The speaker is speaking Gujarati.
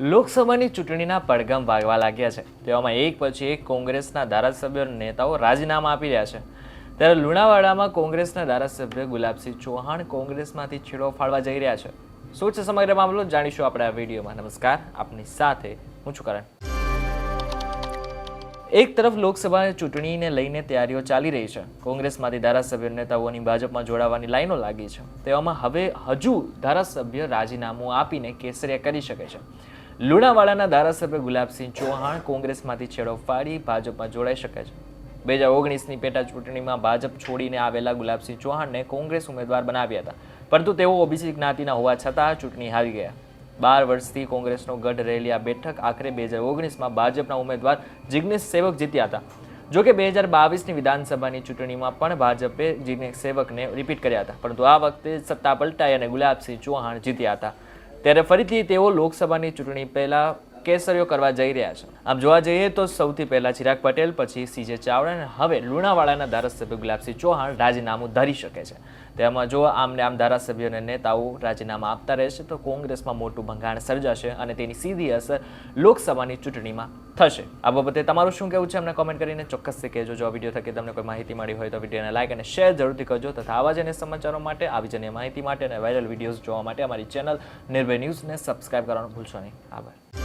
લોકસભાની ચૂંટણીના પડઘમ વાગવા લાગ્યા છે. તેવામાં એક પછી એક કોંગ્રેસના ધારાસભ્ય નેતાઓ રાજીનામા આપી રહ્યા છે. ત્યારે લુણાવાડામાં કોંગ્રેસના ધારાસભ્ય ગુલાબસિંહ ચૌહાણ કોંગ્રેસમાંથી છેડો ફાળવા જઈ રહ્યા છે. શું છે સમગ્ર મામલો જાણીશું આપણે આ વિડીયોમાં. નમસ્કાર, આપની સાથે હું છું કરણ. એક તરફ લોકસભા ચૂંટણીને લઈને તૈયારીઓ ચાલી રહી છે. કોંગ્રેસમાંથી ધારાસભ્ય નેતાઓની ભાજપમાં જોડાવાની લાઈનો લાગી છે. તેવામાં હવે હજુ ધારાસભ્ય રાજીનામું આપીને કેસરિયા કરી શકે છે. લુણાવાડાના ધારાસભ્ય ગુલાબસિંહ ચૌહાણ કોંગ્રેસમાંથી છેડો ફાડી ભાજપમાં જોડાઈ શકે છે. બે હજાર ઓગણીસની પેટા ચૂંટણીમાં ભાજપ છોડીને આવેલા ગુલાબસિંહ ચૌહાણને કોંગ્રેસ ઉમેદવાર બનાવ્યા હતા. પરંતુ તેઓ ઓબીસી જ્ઞાતિના હોવા છતાં ચૂંટણી હારી ગયા. બાર વર્ષથી કોંગ્રેસનો ગઢ રહેલી આ બેઠક આખરે બે હજાર ઓગણીસમાં ભાજપના ઉમેદવાર જિગ્નેશ સેવક જીત્યા હતા. જોકે બે હજાર બાવીસની વિધાનસભાની ચૂંટણીમાં પણ ભાજપે જિગ્નેશ સેવકને રિપીટ કર્યા હતા. પરંતુ આ વખતે સત્તા પલટાઈ અને ગુલાબસિંહ ચૌહાણ જીત્યા હતા. ત્યારે ફરીથી તેઓ લોકસભાની ચૂંટણી પહેલા કેસરીઓ કરવા જઈ રહ્યા છે. આમ જોવા જઈએ તો સૌથી પહેલા ચિરાગ પટેલ, પછી સીજે ચાવડા અને હવે લુણાવાડાના ધારાસભ્ય ગુલાબસિંહ ચૌહાણ રાજીનામું ધરી શકે છે. તેમાં જો આમને આમ ધારાસભ્યો અને નેતાઓ રાજીનામા આપતા રહેશે તો કોંગ્રેસમાં મોટું ભંગાણ સર્જાશે અને તેની સીધી અસર લોકસભાની ચૂંટણીમાં થશે. આ બાબતે તમારું શું કહેવું છે? અમને કોમેન્ટ કરીને ચોક્કસથી કહેજો. જો આ વીડિયો થકી તમને કોઈ માહિતી મળી હોય તો વિડીયોને લાઈક અને શેર જરૂરથી કરજો તથા આવા જ અને સમાચારો માટે, આવી જ માહિતી માટે અને વાયરલ વિડીયોઝ જોવા માટે અમારી ચેનલ નિર્ભય ન્યૂઝને સબસ્ક્રાઇબ કરવાનું ભૂલશો નહીં. આભાર.